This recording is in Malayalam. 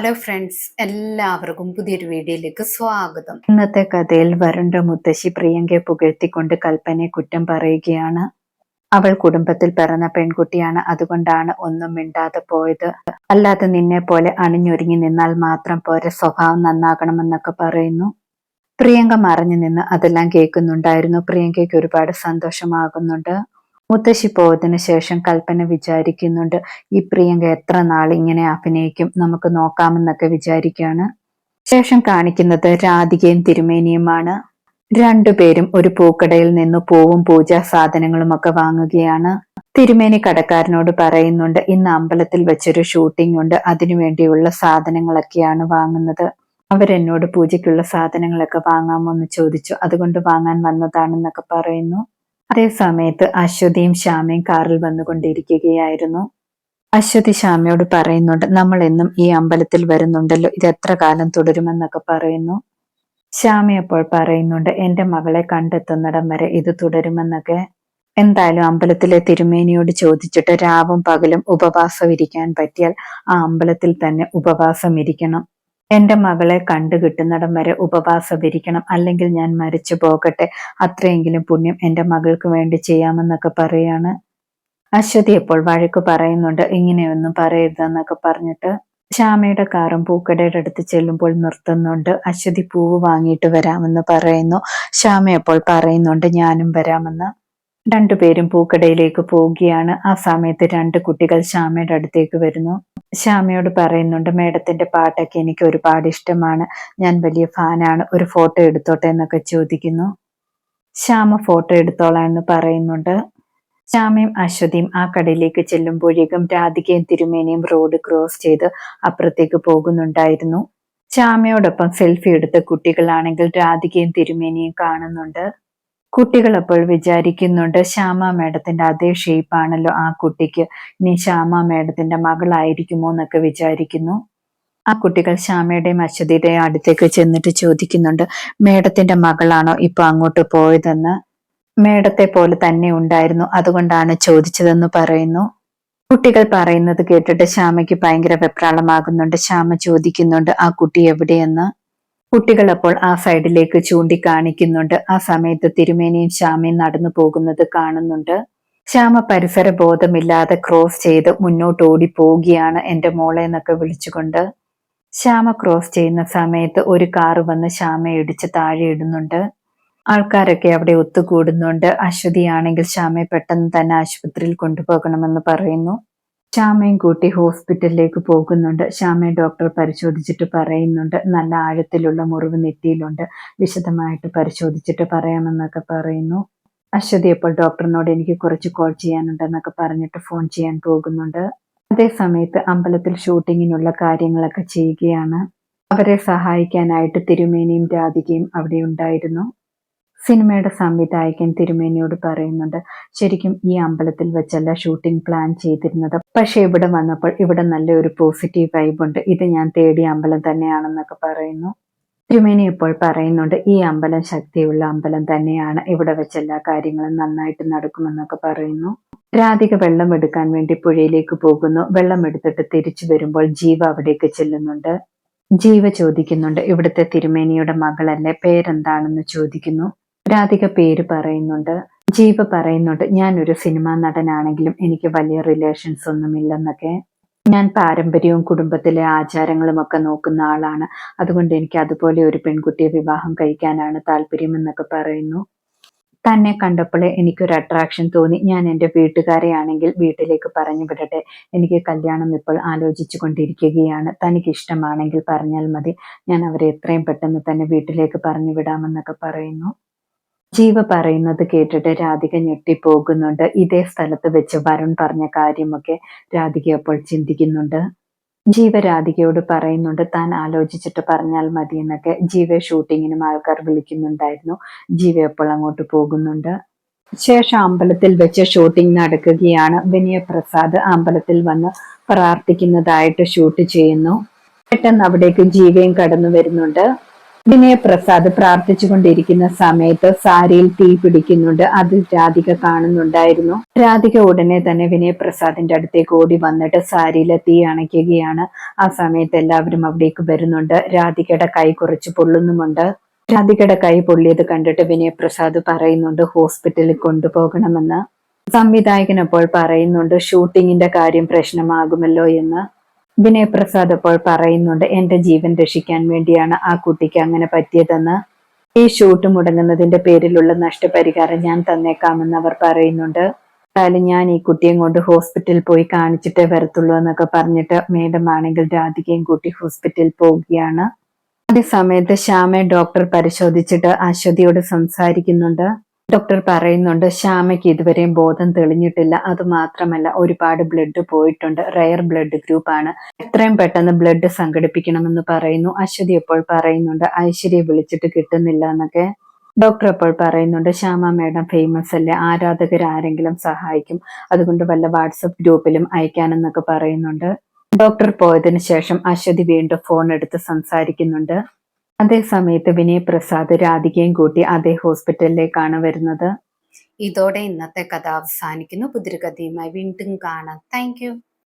ഹലോ ഫ്രണ്ട്സ് എല്ലാവർക്കും പുതിയൊരു വീഡിയോയിലേക്ക് സ്വാഗതം. ഇന്നത്തെ കഥയിൽ വരണ്ട മുത്തശ്ശി പ്രിയങ്കയെ പുകഴ്ത്തിക്കൊണ്ട് കൽപ്പനയെ കുറ്റം പറയുകയാണ്. അവൾ കുടുംബത്തിൽ പിറന്ന പെൺകുട്ടിയാണ്. അതുകൊണ്ടാണ് ഒന്നും മിണ്ടാതെ പോയത്. അല്ലാതെ നിന്നെ പോലെ അണിഞ്ഞൊരുങ്ങി നിന്നാൽ മാത്രം പോരെ. സ്വഭാവം നന്നാകണമെന്നൊക്കെ പറയുന്നു. പ്രിയങ്ക മറഞ്ഞു നിന്ന് അതെല്ലാം കേൾക്കുന്നുണ്ടായിരുന്നു. പ്രിയങ്കയ്ക്ക് ഒരുപാട് സന്തോഷമാകുന്നുണ്ട്. മുത്തശ്ശി പോയതിനു ശേഷം കൽപ്പന വിചാരിക്കുന്നുണ്ട് ഈ പ്രിയങ്ക എത്ര നാൾ ഇങ്ങനെ അഭിനയിക്കും? നമുക്ക് നോക്കാമെന്നൊക്കെ വിചാരിക്കുകയാണ്. ശേഷം കാണിക്കുന്നത് രാധികയും തിരുമേനിയുമാണ്. രണ്ടുപേരും ഒരു പൂക്കടയിൽ നിന്ന് പൂവും പൂജാ സാധനങ്ങളും ഒക്കെ വാങ്ങുകയാണ്. തിരുമേനി കടക്കാരനോട് പറയുന്നുണ്ട് ഇന്ന് അമ്പലത്തിൽ വെച്ചൊരു ഷൂട്ടിംഗ് ഉണ്ട് അതിനുവേണ്ടിയുള്ള സാധനങ്ങളൊക്കെയാണ് വാങ്ങുന്നത്. അവരെന്നോട് പൂജയ്ക്കുള്ള സാധനങ്ങളൊക്കെ വാങ്ങാമോ എന്ന് ചോദിച്ചു. അതുകൊണ്ട് വാങ്ങാൻ വന്നതാണെന്നൊക്കെ പറയുന്നു. അതേ സമയത്ത് അശ്വതിയും ശ്യാമയും കാറിൽ വന്നുകൊണ്ടിരിക്കുകയായിരുന്നു. അശ്വതി ശ്യാമയോട് പറയുന്നുണ്ട് നമ്മൾ എന്നും ഈ അമ്പലത്തിൽ വരുന്നുണ്ടല്ലോ ഇത് എത്ര കാലം തുടരുമെന്നൊക്കെ പറയുന്നു. ശ്യാമയപ്പോൾ പറയുന്നുണ്ട് എന്റെ മകളെ കണ്ടെത്തുന്നിടം വരെ ഇത് തുടരുമെന്നൊക്കെ. എന്തായാലും അമ്പലത്തിലെ തിരുമേനിയോട് ചോദിച്ചിട്ട് രാവും പകലും ഉപവാസം ഇരിക്കാൻ പറ്റിയാൽ ആ അമ്പലത്തിൽ തന്നെ ഉപവാസം ഇരിക്കണം എന്റെ മകളെ കണ്ടു കിട്ടുന്നിടം വരെ ഉപവാസമിരിക്കണം. അല്ലെങ്കിൽ ഞാൻ മരിച്ചു പോകട്ടെ. അത്രയെങ്കിലും പുണ്യം എന്റെ മകൾക്ക് വേണ്ടി ചെയ്യാമെന്നൊക്കെ പറയാണ്. അശ്വതി എപ്പോൾ വഴക്ക് പറയുന്നുണ്ട്. ഇങ്ങനെയൊന്നും പറയരുതെന്നൊക്കെ പറഞ്ഞിട്ട് ശ്യാമയുടെ കാറും പൂക്കടയുടെ അടുത്ത് ചെല്ലുമ്പോൾ നിർത്തുന്നുണ്ട്. അശ്വതി പൂവ് വാങ്ങിയിട്ട് വരാമെന്ന് പറയുന്നു. ശ്യാമ അപ്പോൾ പറയുന്നുണ്ട് ഞാനും വരാമെന്ന്. രണ്ടുപേരും പൂക്കടയിലേക്ക് പോവുകയാണ്. ആ സമയത്ത് രണ്ട് കുട്ടികൾ ശ്യാമയുടെ അടുത്തേക്ക് വരുന്നു. ശ്യാമയോട് പറയുന്നുണ്ട് മേഡത്തിന്റെ പാട്ടൊക്കെ എനിക്ക് ഒരുപാട് ഇഷ്ടമാണ്. ഞാൻ വലിയ ഫാനാണ്. ഒരു ഫോട്ടോ എടുത്തോട്ടെ എന്നൊക്കെ ചോദിക്കുന്നു. ശ്യാമ ഫോട്ടോ എടുത്തോളാം എന്ന് പറയുന്നുണ്ട്. ശ്യാമയും അശ്വതിയും ആ കടയിലേക്ക് ചെല്ലുമ്പോഴേക്കും രാധികയും തിരുമേനയും റോഡ് ക്രോസ് ചെയ്ത് അപ്പുറത്തേക്ക് പോകുന്നുണ്ടായിരുന്നു. ശ്യാമയോടൊപ്പം സെൽഫി എടുത്ത കുട്ടികളാണെങ്കിൽ രാധികയും തിരുമേനയും കാണുന്നുണ്ട്. കുട്ടികൾ അപ്പോൾ വിചാരിക്കുന്നുണ്ട് ശ്യാമ മേഡത്തിന്റെ അതേ ഷേപ്പ് ആണല്ലോ ആ കുട്ടിക്ക്. ഇനി ശ്യാമ മേഡത്തിന്റെ മകളായിരിക്കുമോ എന്നൊക്കെ വിചാരിക്കുന്നു. ആ കുട്ടികൾ ശ്യാമയുടെയും അശ്വതിയുടെയും അടുത്തേക്ക് ചെന്നിട്ട് ചോദിക്കുന്നുണ്ട് മേഡത്തിന്റെ മകളാണോ ഇപ്പൊ അങ്ങോട്ട് പോയതെന്ന്? മേഡത്തെ പോലെ തന്നെ ഉണ്ടായിരുന്നു അതുകൊണ്ടാണ് ചോദിച്ചതെന്ന് പറയുന്നു. കുട്ടികൾ പറയുന്നത് കേട്ടിട്ട് ശ്യാമയ്ക്ക് ഭയങ്കര വെപ്രാളമാകുന്നുണ്ട്. ശ്യാമ ചോദിക്കുന്നുണ്ട് ആ കുട്ടി എവിടെയെന്ന്? കുട്ടികൾ അപ്പോൾ ആ സൈഡിലേക്ക് ചൂണ്ടിക്കാണിക്കുന്നുണ്ട്. ആ സമയത്ത് തിരുമേനിയും ശ്യാമയും നടന്നു പോകുന്നത് കാണുന്നുണ്ട്. ശ്യാമ പരിസര ബോധമില്ലാതെ ക്രോസ് ചെയ്ത് മുന്നോട്ട് ഓടി പോവുകയാണ് എന്റെ മോളെ എന്നൊക്കെ വിളിച്ചുകൊണ്ട്. ശ്യാമ ക്രോസ് ചെയ്യുന്ന സമയത്ത് ഒരു കാർ വന്ന് ശ്യാമ ഇടിച്ച് താഴെ ഇടുന്നുണ്ട്. ആൾക്കാരൊക്കെ അവിടെ ഒത്തുകൂടുന്നുണ്ട്. അശ്വതിയാണെങ്കിൽ ശ്യാമയെ പെട്ടെന്ന് തന്നെ ആശുപത്രിയിൽ കൊണ്ടുപോകണമെന്ന് പറയുന്നു. ശ്യാമയും കൂട്ടി ഹോസ്പിറ്റലിലേക്ക് പോകുന്നുണ്ട്. ശ്യാമയെ ഡോക്ടർ പരിശോധിച്ചിട്ട് പറയുന്നുണ്ട്. നല്ല ആഴത്തിലുള്ള മുറിവ് നെറ്റിയിലുണ്ട്. വിശദമായിട്ട് പരിശോധിച്ചിട്ട് പറയാമെന്നൊക്കെ പറയുന്നു. അശ്വതി അപ്പോൾ ഡോക്ടറിനോട് എനിക്ക് കുറച്ച് കോൾ ചെയ്യാനുണ്ടെന്നൊക്കെ പറഞ്ഞിട്ട് ഫോൺ ചെയ്യാൻ പോകുന്നുണ്ട്. അതേ സമയത്ത് അമ്പലത്തിൽ ഷൂട്ടിങ്ങിനുള്ള കാര്യങ്ങളൊക്കെ ചെയ്യുകയാണ്. അവരെ സഹായിക്കാനായിട്ട് തിരുമേനിയും രാധികയും അവിടെ ഉണ്ടായിരുന്നു. സിനിമയുടെ സംവിധായകൻ തിരുമേനിയോട് പറയുന്നുണ്ട് ശരിക്കും ഈ അമ്പലത്തിൽ വെച്ചല്ല ഷൂട്ടിംഗ് പ്ലാൻ ചെയ്തിരുന്നത്. പക്ഷെ ഇവിടെ വന്നപ്പോൾ ഇവിടെ നല്ലൊരു പോസിറ്റീവ് വൈബ് ഉണ്ട്. ഇത് ഞാൻ തേടിയ അമ്പലം തന്നെയാണെന്നൊക്കെ പറയുന്നു. തിരുമേനി ഇപ്പോൾ പറയുന്നുണ്ട് ഈ അമ്പലം ശക്തിയുള്ള അമ്പലം തന്നെയാണ്. ഇവിടെ വെച്ച് എല്ലാ കാര്യങ്ങളും നന്നായിട്ട് നടക്കുമെന്നൊക്കെ പറയുന്നു. രാധിക വെള്ളം എടുക്കാൻ വേണ്ടി പുഴയിലേക്ക് പോകുന്നു. വെള്ളം എടുത്തിട്ട് തിരിച്ചു വരുമ്പോൾ ജീവ അവിടേക്ക് ചെല്ലുന്നുണ്ട്. ജീവ ചോദിക്കുന്നുണ്ട് ഇവിടുത്തെ തിരുമേനിയുടെ മകളല്ലേ? പേരെന്താണെന്ന് ചോദിക്കുന്നു. രാധിക പേര് പറയുന്നുണ്ട് ജീവ പറയുന്നുണ്ട് ഞാൻ ഒരു സിനിമാ നടനാണെങ്കിലും എനിക്ക് വലിയ റിലേഷൻസ് ഒന്നുമില്ലെന്നൊക്കെ. ഞാൻ പാരമ്പര്യവും കുടുംബത്തിലെ ആചാരങ്ങളും ഒക്കെ നോക്കുന്ന ആളാണ്. അതുകൊണ്ട് എനിക്ക് അതുപോലെ ഒരു പെൺകുട്ടിയെ വിവാഹം കഴിക്കാനാണ് താല്പര്യം എന്നൊക്കെ പറയുന്നു. തന്നെ കണ്ടപ്പോൾ എനിക്കൊരു അട്രാക്ഷൻ തോന്നി. ഞാൻ എന്റെ വീട്ടുകാരെ ആണെങ്കിൽ വീട്ടിലേക്ക് പറഞ്ഞു വിടട്ടെ. എനിക്ക് കല്യാണം ഇപ്പോൾ ആലോചിച്ചു കൊണ്ടിരിക്കുകയാണ്. തനിക്ക് ഇഷ്ടമാണെങ്കിൽ പറഞ്ഞാൽ മതി. ഞാൻ അവരെ എത്രയും പെട്ടെന്ന് തന്നെ വീട്ടിലേക്ക് പറഞ്ഞു വിടാമെന്നൊക്കെ പറയുന്നു. ജീവ പറയുന്നത് കേട്ടിട്ട് രാധിക ഞെട്ടിപ്പോകുന്നുണ്ട്. ഇതേ സ്ഥലത്ത് വെച്ച് വരുൺ പറഞ്ഞ കാര്യമൊക്കെ രാധിക അപ്പോൾ ചിന്തിക്കുന്നുണ്ട്. ജീവ രാധികയോട് പറയുന്നുണ്ട് താൻ ആലോചിച്ചിട്ട് പറഞ്ഞാൽ മതി എന്നൊക്കെ ജീവ ഷൂട്ടിങ്ങിനും ആൾക്കാർ വിളിക്കുന്നുണ്ടായിരുന്നു. ജീവ അപ്പോൾ അങ്ങോട്ട് പോകുന്നുണ്ട്. ശേഷം അമ്പലത്തിൽ വെച്ച് ഷൂട്ടിംഗ് നടക്കുകയാണ്. വിനയ പ്രസാദ് അമ്പലത്തിൽ വന്ന് പ്രാർത്ഥിക്കുന്നതായിട്ട് ഷൂട്ട് ചെയ്യുന്നു. പെട്ടെന്ന് അവിടേക്ക് ജീവയും കടന്നു വരുന്നുണ്ട്. വിനയപ്രസാദ് പ്രാർത്ഥിച്ചുകൊണ്ടിരിക്കുന്ന സമയത്ത് സാരിയിൽ തീ പിടിക്കുന്നുണ്ട്. അത് രാധിക കാണുന്നുണ്ടായിരുന്നു. രാധിക ഉടനെ തന്നെ വിനയപ്രസാദിന്റെ അടുത്തേക്ക് ഓടി വന്നിട്ട് സാരിയിലെ തീ അണയ്ക്കുകയാണ്. ആ സമയത്ത് എല്ലാവരും അവിടേക്ക് വരുന്നുണ്ട്. രാധികയുടെ കൈ കുറച്ച് പൊള്ളുന്നുമുണ്ട്. രാധികയുടെ കൈ പൊള്ളിയത് കണ്ടിട്ട് വിനയപ്രസാദ് പറയുന്നുണ്ട് ഹോസ്പിറ്റലിൽ കൊണ്ടുപോകണമെന്ന്. സംവിധായകൻ അപ്പോൾ പറയുന്നുണ്ട് ഷൂട്ടിങ്ങിന്റെ കാര്യം പ്രശ്നമാകുമല്ലോ എന്ന്. വിനയ് പ്രസാദ് അപ്പോൾ പറയുന്നുണ്ട് എന്റെ ജീവൻ രക്ഷിക്കാൻ വേണ്ടിയാണ് ആ കുട്ടിക്ക് അങ്ങനെ പറ്റിയതെന്ന്. ഈ ഷൂട്ട് മുടങ്ങുന്നതിന്റെ പേരിലുള്ള നഷ്ടപരിഹാരം ഞാൻ തന്നേക്കാമെന്ന് അവർ പറയുന്നുണ്ട്. എന്തായാലും ഞാൻ ഈ കുട്ടിയെ കൊണ്ട് ഹോസ്പിറ്റലിൽ പോയി കാണിച്ചിട്ടേ വരത്തുള്ളൂ എന്നൊക്കെ പറഞ്ഞിട്ട് മേഡം ആണെങ്കിൽ രാധികയും കൂട്ടി ഹോസ്പിറ്റലിൽ പോവുകയാണ്. അതേ സമയത്ത് ശ്യാമെ ഡോക്ടർ പരിശോധിച്ചിട്ട് അശ്വതിയോട് സംസാരിക്കുന്നുണ്ട്. ഡോക്ടർ പറയുന്നുണ്ട് ശ്യാമയ്ക്ക് ഇതുവരെയും ബോധം തെളിഞ്ഞിട്ടില്ല. അത് മാത്രമല്ല ഒരുപാട് ബ്ലഡ് പോയിട്ടുണ്ട്. റയർ ബ്ലഡ് ഗ്രൂപ്പ് ആണ്. എത്രയും പെട്ടെന്ന് ബ്ലഡ് സംഘടിപ്പിക്കണമെന്ന് പറയുന്നു. അശ്വതി എപ്പോൾ പറയുന്നുണ്ട് ഐശ്വര്യ വിളിച്ചിട്ട് കിട്ടുന്നില്ല എന്നൊക്കെ. ഡോക്ടർ അപ്പോൾ പറയുന്നുണ്ട് ശ്യാമ മേഡം ഫേമസ് അല്ലേ? ആരാധകർ ആരെങ്കിലും സഹായിക്കും. അതുകൊണ്ട് വല്ല വാട്സപ്പ് ഗ്രൂപ്പിലും അയക്കാനെന്നൊക്കെ പറയുന്നുണ്ട്. ഡോക്ടർ പോയതിനു ശേഷം അശ്വതി വീണ്ടും ഫോൺ എടുത്ത് സംസാരിക്കുന്നുണ്ട്. അതേ സമയത്ത് വിനയ് പ്രസാദ് രാധികയും കൂട്ടി അതേ ഹോസ്പിറ്റലിലേക്കാണ് വരുന്നത്. ഇതോടെ ഇന്നത്തെ കഥ അവസാനിക്കുന്നു. പുതിയൊരു കഥയുമായി വീണ്ടും കാണാം. താങ്ക്